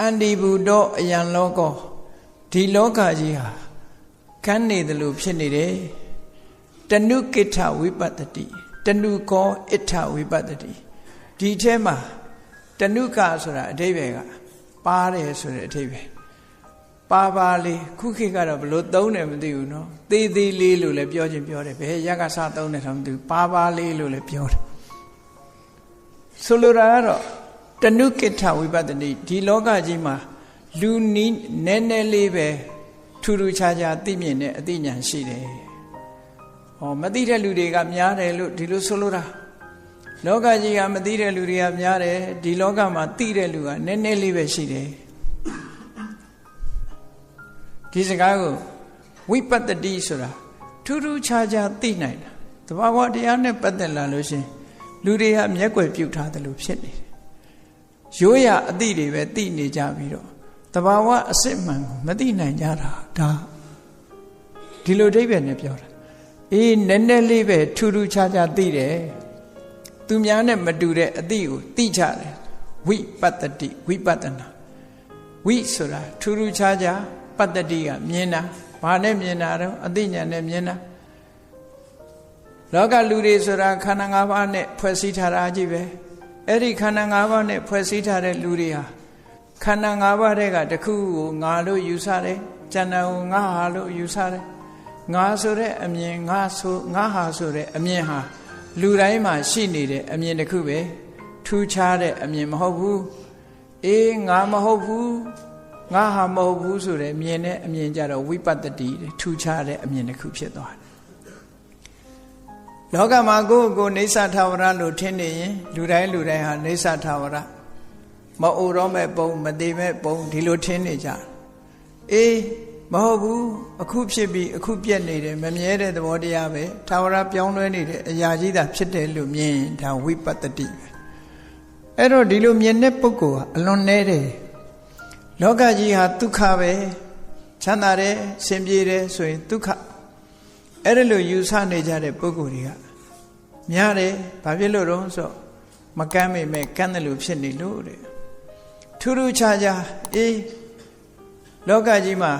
အန္တိဘူတောအယံလောကောဒီလောကကြီးဟာကန်းနေတယ်လို့ဖြစ်နေတယ်တဏုကိဋ္ဌဝိပတ္တိတဏုကောဣဋ္ဌဝိပတ္တိဒီထဲမှာတဏုကဆိုတာအဓိပ္ပာယ်ကပါတယ်ဆိုတဲ့အဓိပ္ပာယ်ပါပါလေးခုခေတ်ကတော့ဘလို့သုံးတယ်မသိဘူးနော်သေးသေးလေးလို့လည်းပြောချင်းပြောတယ်ဘယ်ရက်ကစသုံးတယ်တော့မသိဘူးပါပါလေးလို့လည်းပြောတယ်ဆိုလိုတာကတော့ တဏုကိဋ္ဌဝိပဿနိဒီလောကကြီးမှာလူနီးနည်းနည်းလေးပဲထူးထူးခြားခြားသိမြင်တဲ့အသိဉာဏ်ရှိတယ်။ဟောမသိတဲ့လူတွေကများတယ်လို့ဒီလိုဆိုလိုတာလောကကြီးကမသိတဲ့လူတွေကများတယ်ဒီလောကမှာသိတဲ့လူကနည်းနည်းလေးပဲရှိတယ်ဒီစကားကိုဝိပတ္တိဆိုတာထူးထူးခြားခြားသိနိုင်တာတဘာဝတရားနဲ့ပတ်သက်လာလို့ရှင်လူတွေကမျက်ွယ်ပြုတ်ထားတယ်လို့ဖြစ်နေတယ် ရိုးရအသည့်တွေပဲသိနေကြပြီးတော့တဘာဝအစစ်မှန်ကိုမသိနိုင်ကြတာဒါဒီလိုအိဗယ်နဲ့ပြောတာအေးနည်းနည်းလေးပဲထူးထူးခြားခြားသိတယ်သူများနဲ့မတူတဲ့အသည့်ကိုသိကြတယ်ဝိပတ္တိဝိပဿနာဝိဆိုတာထူးထူးခြားခြားပတ္တိကမြင်တာဘာနဲ့မြင်တာတော့အသိဉာဏ်နဲ့မြင်တာလောကလူတွေဆိုတာခန္ဓာ၅ပါးနဲ့ဖွဲ့စည်းထားတာကြီးပဲ အဲ့ဒီခန္ဓာ၅ပါးနဲ့ဖွဲ့စည်းထားတဲ့လူတွေဟာခန္ဓာ၅ပါးတဲ့ကတခုကိုငါလို့ယူဆတယ်ကျန်တာကိုငါဟာလို့ယူဆတယ်ငါဆိုတဲ့အမြင်ငါဆိုငါဟာဆိုတဲ့အမြင်ဟာလူတိုင်းမှာရှိနေတဲ့အမြင်တစ်ခုပဲထူးခြားတဲ့အမြင်မဟုတ်ဘူးအေးငါမဟုတ်ဘူးငါဟာမဟုတ်ဘူးဆိုတဲ့မြင်တဲ့အမြင်ကြတော့ဝိပတ္တိထူးခြားတဲ့အမြင်တစ်ခုဖြစ်သွားတယ် လောကမှာကိုယ့်ကိုယ်နေသထာဝရလို့ထင်နေရင်လူတိုင်းလူတိုင်းဟာနေသထာဝရမအိုတော့မဲ့ပုံမသေးမဲ့ပုံဒီလိုထင်နေကြအေးမဟုတ်ဘူးအခုဖြစ်ပြီးအခုပြက်နေတယ်မမြဲတဲ့သဘောတရားပဲထာဝရပြောင်းလဲနေတဲ့အရာကြီးသာဖြစ်တယ်လို့မြင်ဒါဝိပတ္တိပဲအဲ့တော့ဒီလိုမြင်တဲ့ပုဂ္ဂိုလ်ဟာအလွန်နဲတယ်လောကကြီးဟာဒုက္ခပဲချမ်းသာတယ်ရှင်ပြေတယ်ဆိုရင်ဒုက္ခ အဲ့ဒါလိုယူဆနေကြတဲ့ပုဂ္ဂိုလ်တွေကများတယ်ဘာဖြစ်လို့တော့ဆိုမကမ်းမိမဲ့ကမ်းတယ်လို့ဖြစ်နေလို့တဲ့ထူးထူးခြားခြားအေးလောကကြီးမှာ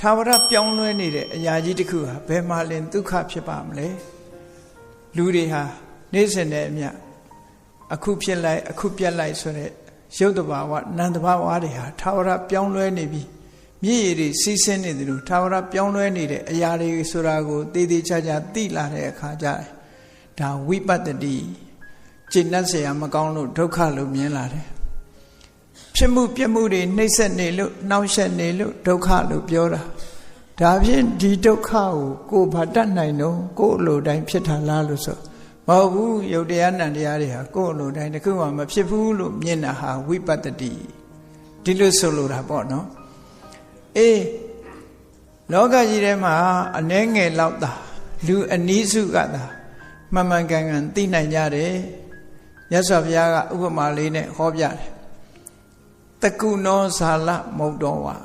သာဝရပြောင်းလဲနေတဲ့အရာကြီးတစ်ခုဟာဘယ်မှာလင်ဒုက္ခဖြစ်ပါမလဲလူတွေဟာနေ့စဉ်နဲ့အမျှအခုဖြစ်လိုက်အခုပြက်လိုက်ဆိုတဲ့ရုပ်တဘာဝနံတဘာဝတွေဟာသာဝရပြောင်းလဲနေပြီ မြည်ရည်စီးဆင်းနေတယ်လို့သာဝရပြောင်းလဲနေတဲ့အရာတွေဆိုတာကိုတည်တည်ချာချာသိလာတဲ့အခါကျရင်ဒါဝိပတ္တိကျင့်တတ်เสียမကောင်းလို့ဒုက္ခလို့မြင်လာတယ်ဖြစ်မှုပြမှုတွေနှိမ့်ဆက်နေလို့နှောင့်ယှက်နေလို့ဒုက္ခလို့ပြောတာဒါဖြင့်ဒီဒုက္ခကိုကိုယ်ဘာတတ်နိုင်တော့ကိုယ်အလိုတိုင်းဖြစ်တာလားလို့ဆိုမဟုတ်ဘူးယုတ်တရားနံတရားတွေဟာကိုယ်အလိုတိုင်းတခုမှမဖြစ်ဘူးလို့မြင်တာဟာဝိပတ္တိဒီလိုဆိုလိုတာပေါ့နော် အေးလောကကြီးထဲမှာအနှဲငယ်လောက်တာလူအနည်းစုကသာမှန်မှန်ကန်ကန်သိနိုင်ကြတယ်မြတ်စွာဘုရားကဥပမာလေးနဲ့ဟောပြတယ်တကုနောဇာလမုတ်တော်ဝါ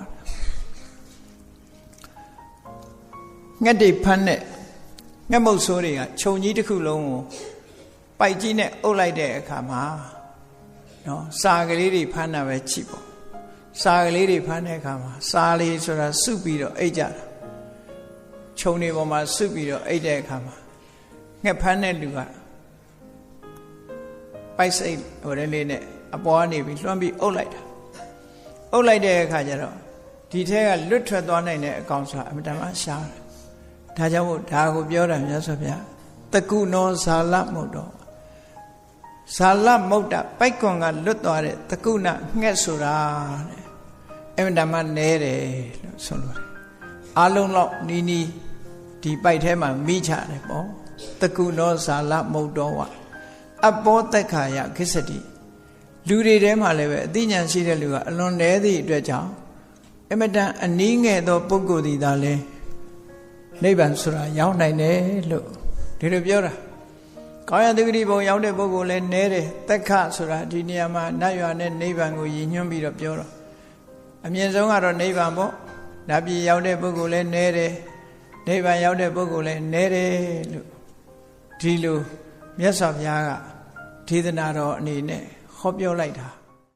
ငှက်တွေဖမ်းတဲ့ငှက်မုတ်ဆိုးတွေကခြုံကြီးတစ်ခုလုံးကိုပိုက်ကြီးနဲ့အုပ်လိုက်တဲ့အခါမှာနော်စာကလေးတွေဖမ်းတာပဲချိပေါ့ စာကလေးတွေဖမ်းတဲ့အခါမှာစာလေးဆိုတာစုပြီးတော့အိတ်ကြတာခြုံတွေပေါ်မှာစုပြီးတော့အိတ်တဲ့အခါမှာငှက်ဖမ်းတဲ့လူကပိုက်စိတ်ဟိုလေးနဲ့အပေါ်ကနေပြီးလွှမ်းပြီးအုပ်လိုက်တာအုပ်လိုက်တဲ့အခါကျတော့ဒီထဲကလွတ်ထွက်သွားနိုင်တဲ့အကောင်ဆိုတာအမတန်မှရှားတယ်ဒါကြောင့်မို့ဒါကိုပြောတာမြတ်စွာဘုရားတကုနောဇာလမုတ်တော်ဇာလမုတ်တာပိုက်ကွန်ကလွတ်သွားတဲ့တကုဏငှက်ဆိုတာတဲ့ အမတန်မှနဲတယ်လို့ဆိုလို့အလုံးလောက်နီးနီးဒီပိုက်ထဲမှာမိချတယ်ပေါ့တကုနောဇာလမုတ်တော်ဝအဘောတက်ခါယခိစတိလူတွေထဲမှာလည်းပဲအသိဉာဏ်ရှိတဲ့လူကအလွန်နည်းသည့်အတွက်ကြောင့်အမတန်အနည်းငယ်သောပုဂ္ဂိုလ်ဒီသာလဲနိဗ္ဗာန်ဆိုတာရောက်နိုင်တယ်လို့ဒီလိုပြောတာကောင်းရတဂတိဘုံရောက်တဲ့ပုဂ္ဂိုလ်လဲနဲတယ်တက်ခဆိုတာဒီနေရာမှာနတ်ရွာနဲ့နိဗ္ဗာန်ကိုရည်ညွှန်းပြီးတော့ပြောတော့ အမြင့်ဆုံးကတော့နိဗ္ဗာန်ပေါ့ဓာပြည်ရောက်တဲ့ပုဂ္ဂိုလ်လဲနဲတယ်နိဗ္ဗာန်ရောက်တဲ့ပုဂ္ဂိုလ်လဲနဲတယ်လို့ဒီလိုမြတ်စွာဘုရားကဒေသနာတော်အနေနဲ့ဟောပြောလိုက်တာ